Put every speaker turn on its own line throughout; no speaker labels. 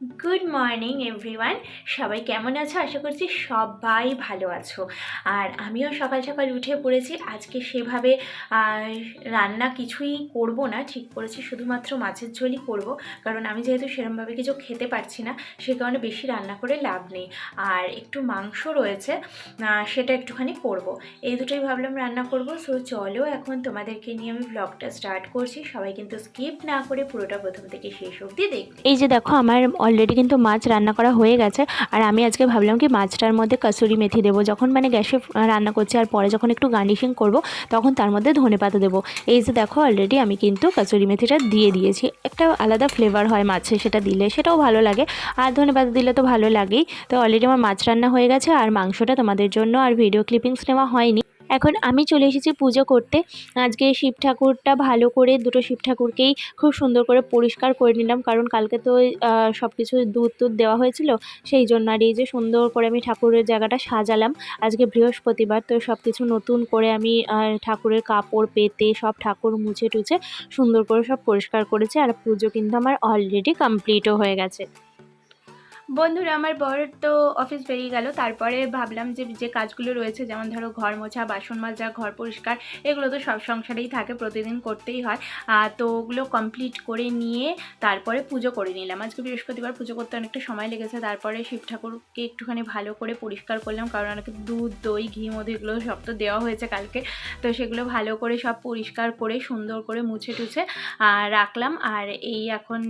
Good morning everyone সবাই কেমন আছো? আশা করছি সবাই ভালো আছো। আর আমিও সকাল সকাল উঠে পড়েছি। আজকে সেভাবে রান্না কিছুই করব না, ঠিক করেছি। শুধুমাত্র মাছের ঝোলই করব। কারণ আমি যেহেতু সেরমভাবে কিছু খেতে পারছি না, সে কারণে বেশি রান্না করে লাভ নেই। আর একটু মাংস রয়েছে সেটা একটুখানি করব। এই দুটোই ভাবলাম রান্না করব। সো চলো এখন তোমাদেরকে নিয়ে আমি ব্লগটা স্টার্ট করছি। সবাই কিন্তু স্কিপ না করে পুরোটা প্রথম থেকে শেষ অবধি দেখবে।
এই যে দেখো, আমার অলরেডি কিন্তু মাছ রান্না করা হয়ে গেছে। আর আমি আজকে ভাবলাম কি মাছটার মধ্যে কাসুরি মেথি দেবো। যখন মানে গ্যাসে রান্না করছি আর পরে যখন একটু গার্নিশিং করব, তখন তার মধ্যে ধনে পাতা দেবো। এই যে দেখো অলরেডি আমি কিন্তু কাসুরি মেথিটা দিয়ে দিয়েছি। একটা আলাদা ফ্লেভার হয় মাছে, সেটা দিলে সেটাও ভালো লাগে। আর ধনে পাতা দিলে তো ভালো লাগেই। তো অলরেডি আমার মাছ রান্না হয়ে গেছে আর মাংসটা তোমাদের জন্য আর ভিডিও ক্লিপিংস নেওয়া হয়নি। এখন আমি চলে এসেছি পুজো করতে। আজকে শিব ঠাকুরটা ভালো করে দুটো শিব ঠাকুরকেই খুব সুন্দর করে পরিষ্কার করে নিলাম। কারণ কালকে তো সব কিছু দুধ টুধ দেওয়া হয়েছিল। সেই জন্য আর এই যে সুন্দর করে আমি ঠাকুরের জায়গাটা সাজালাম। আজকে বৃহস্পতিবার, তো সব কিছু নতুন করে আমি ঠাকুরের কাপড় পেতে, সব ঠাকুর মুছে টুছে সুন্দর করে সব পরিষ্কার করেছি। আর পুজো কিন্তু আমার অলরেডি কমপ্লিটও হয়ে গেছে।
বন্ধুরা, আমার বর তো অফিস বেরিয়ে গেল। তারপরে ভাবলাম যে যে কাজগুলো রয়েছে, যেমন ধরো ঘর মোছা, বাসন মাজা, ঘর পরিষ্কার, এগুলো তো সব সংসারেই থাকে, প্রতিদিন করতেই হয়। তো ওগুলো কমপ্লিট করে নিয়ে তারপরে পুজো করে নিলাম। আজকে বৃহস্পতিবার পুজো করতে অনেকটা সময় লেগেছে। তারপরে শিব ঠাকুরকে একটুখানি ভালো করে পরিষ্কার করলাম, কারণ অনেকে দুধ, দই, ঘি, মধু এগুলো সব তো দেওয়া হয়েছে কালকে। তো সেগুলো ভালো করে সব পরিষ্কার করে, সুন্দর করে মুছে টুছে রাখলাম। আর এই এখন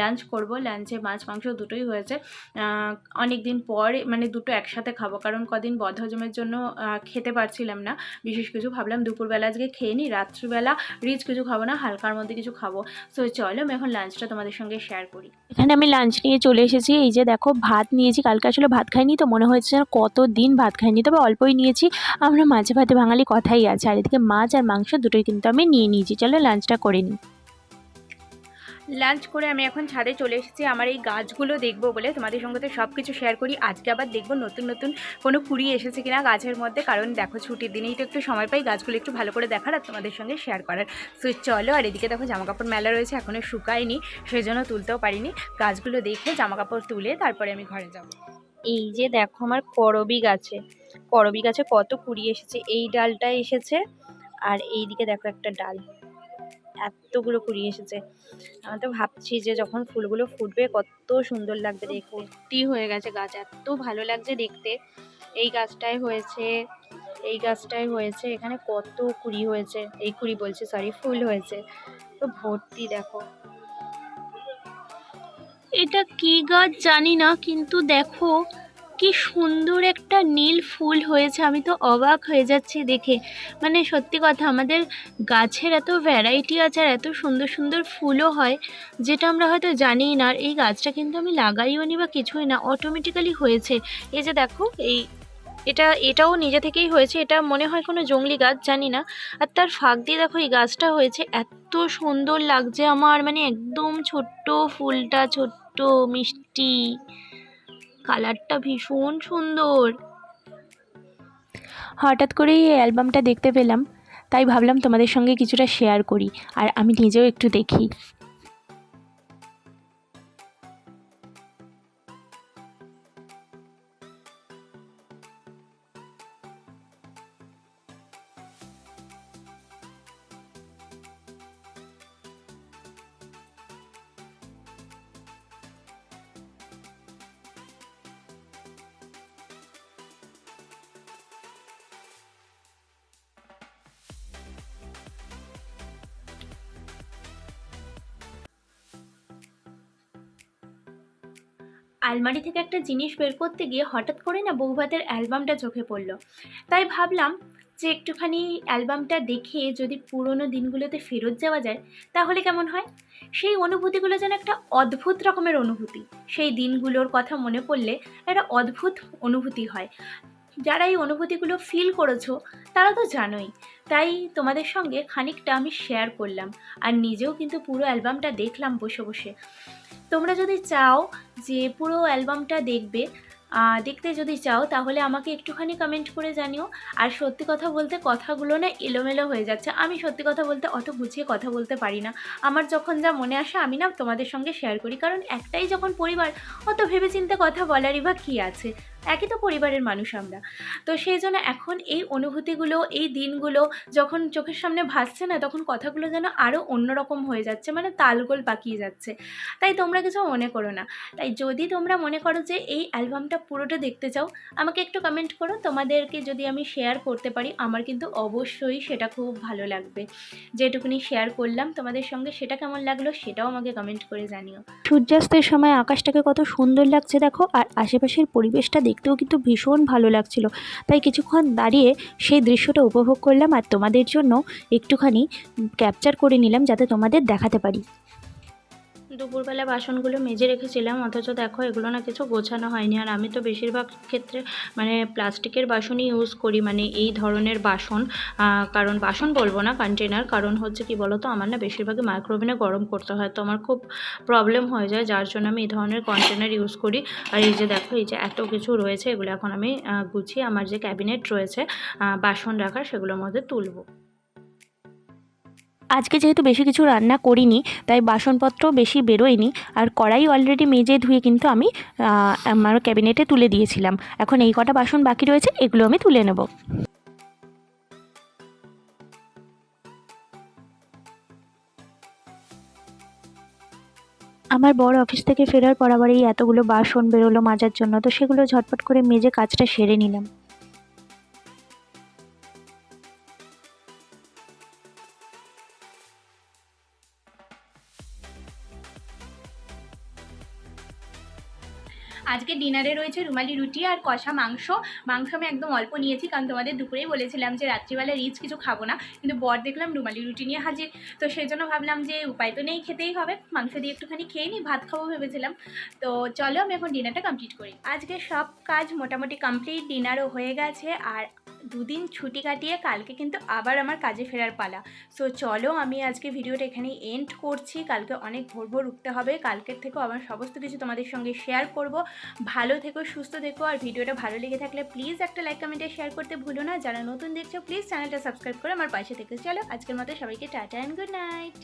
লাঞ্চ করব। লাঞ্চে মাছ, মাংস দুটোই হয়েছে। অনেক দিন পর মানে দুটো একসাথে খাব। কারণ কদিন বদহজমের জন্য খেতে পারছিলাম না। বিশেষ কিছু ভাবলাম দুপুরবেলা আজকে খেয়ে নিই, রাত্রিবেলা রিচ কিছু খাব না, হালকার মধ্যে কিছু খাব। সো চলো আমি এখন লাঞ্চটা তোমাদের সঙ্গে শেয়ার করি।
এখানে আমি লাঞ্চ নিয়ে চলে এসেছি। এই যে দেখো, ভাত নিয়েছি। কালকে আসলে ভাত খাইনি তো, মনে হয়েছে কত দিন ভাত খাইনি। তবে অল্পই নিয়েছি। আমরা মাঝে ভাতে বাঙালি কথাই আছে। আর এদিকে মাছ আর মাংস দুটোই কিন্তু আমি নিয়ে নিয়েছি। চলো লাঞ্চটা করে নিই।
লাঞ্চ করে আমি এখন ছাদে চলে এসেছি। আমার এই গাছগুলো দেখব বলে তোমাদের সঙ্গে তো সব কিছু শেয়ার করি। আজকে আবার দেখব নতুন নতুন কোনো কুড়ি এসেছে কিনা গাছের মধ্যে। কারণ দেখো ছুটির দিনেই তো একটু সময় পাই গাছগুলো একটু ভালো করে দেখার আর তোমাদের সঙ্গে শেয়ার করার। সো চলো, আর এদিকে দেখো জামা কাপড় মেলা রয়েছে এখনও শুকায়নি সেই জন্য তুলতেও পারিনি। গাছগুলো দেখে জামা কাপড় তুলে তারপরে আমি ঘরে যাব।
এই যে দেখো আমার করবি গাছে। করবি গাছে কত কুড়ি এসেছে। এই ডালটা এসেছে। আর এই দিকে দেখো একটা ডাল। এতগুলো কুড়ি এসেছে। আমি তো ভাবছি যে যখন ফুলগুলো ফুটবে কত সুন্দর লাগবে দেখতে। হয়ে গেছে গাছ, এত ভালো লাগছে দেখতে। এই গাছটায় হয়েছে, এই গাছটায় হয়েছে। এখানে কত কুড়ি হয়েছে, এই কুড়ি বলছি সরি ফুল হয়েছে। তো ভর্তি দেখো। এটা কি গাছ জানি না, কিন্তু দেখো কি সুন্দর একটা নীল ফুল হয়েছে, আমি তো অবাক হয়ে যাচ্ছি দেখে। মানে সত্যি কথা, আমাদের গাছের এত ভ্যারাইটি আছে আর এত সুন্দর সুন্দর ফুলও হয়, যেটা আমরা হয়তো জানিই না। আর এই গাছটা কিন্তু আমি লাগাইও নি বা কিছুই না অটোমেটিক্যালি হয়েছে। এই যে দেখো, এই এটা, এটাও নিজে থেকেই হয়েছে, এটা মনে হয় কোনো জংলি গাছ, জানি না। আর তার ফাঁক দিয়ে দেখো এই গাছটা হয়েছে, এত সুন্দর লাগছে আমার মানে একদম ছোট্ট ফুলটা, ছোট্ট মিষ্টি। কালারটা ভীষণ সুন্দর। হঠাৎ করেই এই অ্যালবামটা দেখতে পেলাম, তাই ভাবলাম তোমাদের সঙ্গে কিছুটা শেয়ার করি, আর আমি নিজেও একটু দেখি।
আলমারি থেকে একটা জিনিস বের করতে গিয়ে হঠাৎ করে না বৌভাতের অ্যালবামটা চোখে পড়ল। তাই ভাবলাম যে একটুখানি অ্যালবামটা দেখে যদি পুরনো দিনগুলোতে ফেরত যাওয়া যায়, তাহলে কেমন হয়? সেই অনুভূতিগুলো যেন একটা অদ্ভুত রকমের অনুভূতি। সেই দিনগুলোর কথা মনে পড়লে একটা অদ্ভুত অনুভূতি হয়। যারা এই অনুভূতিগুলো ফিল করেছ, তারা তো জানোই। তাই তোমাদের সঙ্গে খানিকটা আমি শেয়ার করলাম। আর নিজেও কিন্তু পুরো অ্যালবামটা দেখলাম বসে বসে। তোমরা যদি চাও যে পুরো অ্যালবামটা দেখবে দেখতে যদি চাও, তাহলে আমাকে একটুখানি কমেন্ট করে জানিও। আর সত্যি কথা বলতে কথাগুলো না এলোমেলো হয়ে যাচ্ছে। আমি সত্যি কথা বলতে অত গুছিয়ে কথা বলতে পারি না। আমার যখন যা মনে আসে, আমি না তোমাদের সঙ্গে শেয়ার করি। কারণ একটাই যখন পরিবার, অত ভেবেচিন্তে কথা বলারই বা কী আছে? একই তো পরিবারের মানুষ আমরা। তো সেই জন্য এখন এই অনুভূতিগুলো, এই দিনগুলো যখন চোখের সামনে ভাসছে না, তখন কথাগুলো যেন আরও অন্যরকম হয়ে যাচ্ছে মানে তালগোল পাকিয়ে যাচ্ছে। তাই তোমরা কিছু মনে করো না। তাই যদি তোমরা মনে করো যে এই অ্যালবামটা পুরোটা দেখতে চাও, আমাকে একটু কমেন্ট করো। তোমাদেরকে যদি আমি শেয়ার করতে পারি, আমার কিন্তু অবশ্যই সেটা খুব ভালো লাগবে। যেটুকুনি শেয়ার করলাম তোমাদের সঙ্গে, সেটা কেমন লাগল সেটাও আমাকে কমেন্ট করে জানিও।
সূর্যাস্তের সময় আকাশটাকে কত সুন্দর লাগছে দেখো, আর আশেপাশের পরিবেশটা দেখতেও কিন্তু ভীষণ ভালো লাগছিল। তাই কিছুক্ষণ দাঁড়িয়ে সেই দৃশ্যটা উপভোগ করলাম আর তোমাদের জন্য একটুখানি ক্যাপচার করে নিলাম যাতে তোমাদের দেখাতে পারি।
দুপুরবেলা বাসনগুলো মেজে রেখেছিলাম, অথচ দেখো এগুলো না কিছু গোছানো হয়নি। আর আমি তো বেশিরভাগ ক্ষেত্রে মানে প্লাস্টিকের বাসনই ইউজ করি মানে এই ধরনের বাসন। কারণ বাসন বলব না কন্টেনার কারণ হচ্ছে কি বলতো, আমার না বেশিরভাগই মাইক্রোওভেনে গরম করতে হয়। তো আমার খুব প্রবলেম হয়ে যায়, যার জন্য আমি এই ধরনের কন্টেনার ইউজ করি। আর এই যে দেখো, এই যে এত কিছু রয়েছে, এগুলো এখন আমি গুছিয়ে আমার যে ক্যাবিনেট রয়েছে বাসন রাখার, সেগুলোর মধ্যে তুলবো।
আজকে যেহেতু বেশি কিছু রান্না করিনি, তাই বাসনপত্র বেশি বেরোয়নি। আর কড়াই অলরেডি মেজে ধুয়ে কিন্তু আমি আমার ক্যাবিনেটে তুলে দিয়েছিলাম। এখন এই কটা বাসন বাকি রয়েছে, এগুলো আমি তুলে নেব। আমার বড় অফিস থেকে ফেরার পর আবার এই এতগুলো বাসন বেরোলো মাজার জন্য, তো সেগুলো ঝটপট করে মেজে কাজটা সেরে নিলাম।
আজকে ডিনারে রয়েছে রুমালি রুটি আর কষা মাংস। মাংস আমি একদম অল্প নিয়েছি, কারণ তোমাদের দুপুরেই বলেছিলাম যে রাত্রিবেলা রিচ কিছু খাব না। কিন্তু বর দেখলাম রুমালি রুটি নিয়ে হাজির। তো সেই জন্য ভাবলাম যে উপায় তো নেই, খেতেই হবে। মাংস দিয়ে একটুখানি খেয়ে নিই, ভাত খাব ভেবেছিলাম। তো চলো আমি এখন ডিনারটা কমপ্লিট করি। আজকে সব কাজ মোটামুটি কমপ্লিট ডিনারও হয়ে গেছে। আর দুদিন ছুটি কাটিয়ে কালকে কিন্তু আবার আমার কাজে ফেরার পালা। সো চলো আমি আজকে ভিডিওটা এখানেই এন্ড করছি। কালকে অনেক ভোর ভোর উঠতে হবে। কালকের থেকেও আমার সমস্ত কিছু তোমাদের সঙ্গে শেয়ার করব। ভালো থেকো, সুস্থ থেকো আর ভিডিওটা ভালো লেগে থাকলে প্লিজ একটা লাইক কমেন্টে শেয়ার করতে ভুলো না। যারা নতুন দেখছ প্লিজ চ্যানেলটা সাবস্ক্রাইব করে আমার পাশে থেকে। চলো আজকের মতো সবাইকে টাটা অ্যান্ড গুড নাইট